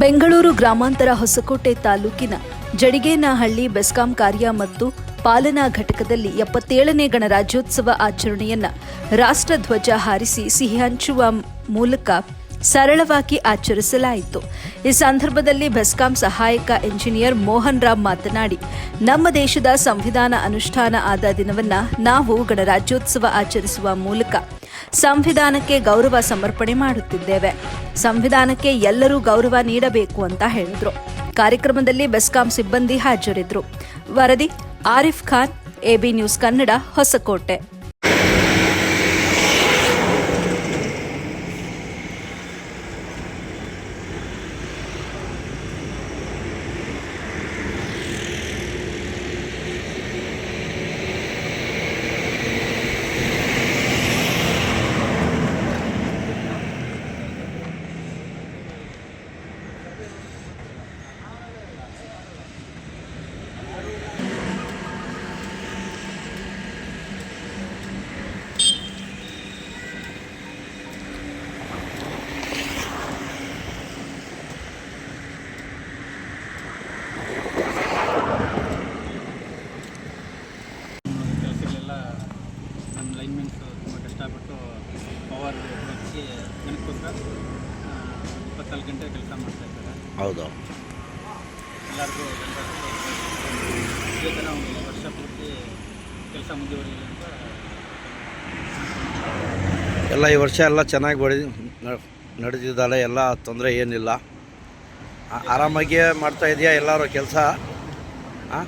ಬೆಂಗಳೂರು ಗ್ರಾಮಾಂತರ ಹೊಸಕೋಟೆ ತಾಲೂಕಿನ ಜಡಿಗೇನಹಳ್ಳಿ ಬೆಸ್ಕಾಂ ಕಾರ್ಯ ಮತ್ತು ಪಾಲನಾ ಘಟಕದಲ್ಲಿ ಎಪ್ಪತ್ತೇಳನೇ ಗಣರಾಜ್ಯೋತ್ಸವ ಆಚರಣೆಯನ್ನ ರಾಷ್ಟ್ರಧ್ವಜ ಹಾರಿಸಿ ಸಿಹಿ ಹಂಚುವ ಮೂಲಕ ಸರಳವಾಗಿ ಆಚರಿಸಲಾಯಿತು. ಈ ಸಂದರ್ಭದಲ್ಲಿ ಬೆಸ್ಕಾಂ ಸಹಾಯಕ ಎಂಜಿನಿಯರ್ ಮೋಹನ್ ರಾಮ್ ಮಾತನಾಡಿ, ನಮ್ಮ ದೇಶದ ಸಂವಿಧಾನ ಅನುಷ್ಠಾನ ಆದ ದಿನವನ್ನ ನಾವು ಗಣರಾಜ್ಯೋತ್ಸವ ಆಚರಿಸುವ ಮೂಲಕ ಸಂವಿಧಾನಕ್ಕೆ ಗೌರವ ಸಮರ್ಪಣೆ ಮಾಡುತ್ತಿದ್ದೇವೆ. ಸಂವಿಧಾನಕ್ಕೆ ಎಲ್ಲರೂ ಗೌರವ ನೀಡಬೇಕು ಅಂತ ಹೇಳಿದ್ರು. ಕಾರ್ಯಕ್ರಮದಲ್ಲಿ ಬೆಸ್ಕಾಂ ಸಿಬ್ಬಂದಿ ಹಾಜರಿದ್ದರು ವರದಿ ಆರಿಫ್ ಖಾನ್, ಎಬಿ ನ್ಯೂಸ್ ಕನ್ನಡ, ಹೊಸಕೋಟೆ. ಲೈನ್ಮೆನ್ಸು ತುಂಬ ಕಷ್ಟಪಟ್ಟು ಪವರ್ ಹಚ್ಚಿ ಜನಕ್ಕೋಸ್ಕರ ಇಪ್ಪತ್ನಾಲ್ಕು ಗಂಟೆ ಕೆಲಸ ಮಾಡ್ತಾ ಇದ್ದಾರೆ. ಹೌದು. ಎಲ್ಲರಿಗೂ ಇದೇ ಥರ ಒಂದು ವರ್ಷ ಪೂರ್ತಿ ಕೆಲಸ ಮುಂದುವರಿಯಲಿ ಅಂತ ಎಲ್ಲ ಈ ವರ್ಷ ಎಲ್ಲ ಚೆನ್ನಾಗಿ ಬಡಿ ನಡೆದಿದ್ದಾಳೆ ಎಲ್ಲ ತೊಂದರೆ ಏನಿಲ್ಲ. ಆರಾಮಾಗಿಯೇ ಮಾಡ್ತಾ ಇದೆಯಾ ಎಲ್ಲರೂ ಕೆಲಸ? ಹಾಂ